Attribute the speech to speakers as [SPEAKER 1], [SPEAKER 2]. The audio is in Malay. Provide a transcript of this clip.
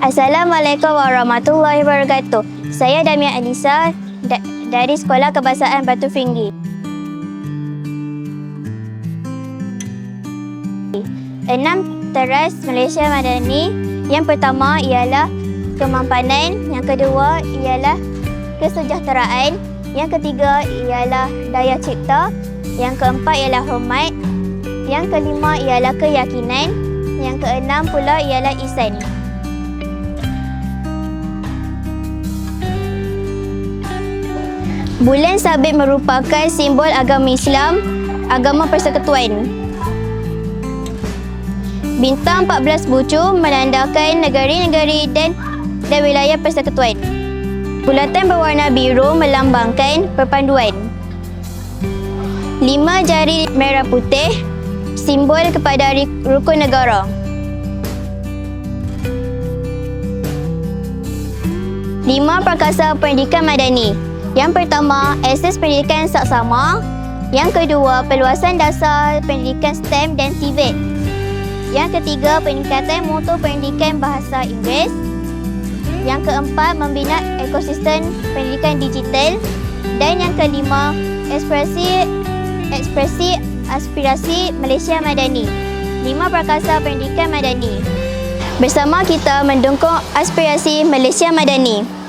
[SPEAKER 1] Assalamualaikum warahmatullahi wabarakatuh. Saya Damia Anissa da- dari Sekolah Kebahasaan Batu Finggi. Enam teras Malaysia Madani. Yang pertama ialah kemampanan, yang kedua ialah kesejahteraan, yang ketiga ialah daya cipta, yang keempat ialah hormat, yang kelima ialah keyakinan, yang keenam pula ialah ihsan. Bulan Sabit merupakan simbol agama Islam, agama persekutuan. Bintang 14 bucu menandakan negeri-negeri dan dan wilayah persekutuan. Bulatan berwarna biru melambangkan perpanduan. Lima jari merah putih simbol kepada rukun negara. Lima perkasa pendidikan madani. Yang pertama, akses pendidikan saksama. Yang kedua, peluasan dasar pendidikan STEM dan TVET. Yang ketiga, peningkatan mutu pendidikan bahasa Inggeris. Yang keempat, membina ekosistem pendidikan digital. Dan yang kelima, ekspresi ekspresi aspirasi Malaysia Madani. Lima perkasa pendidikan madani. Bersama kita mendukung aspirasi Malaysia Madani.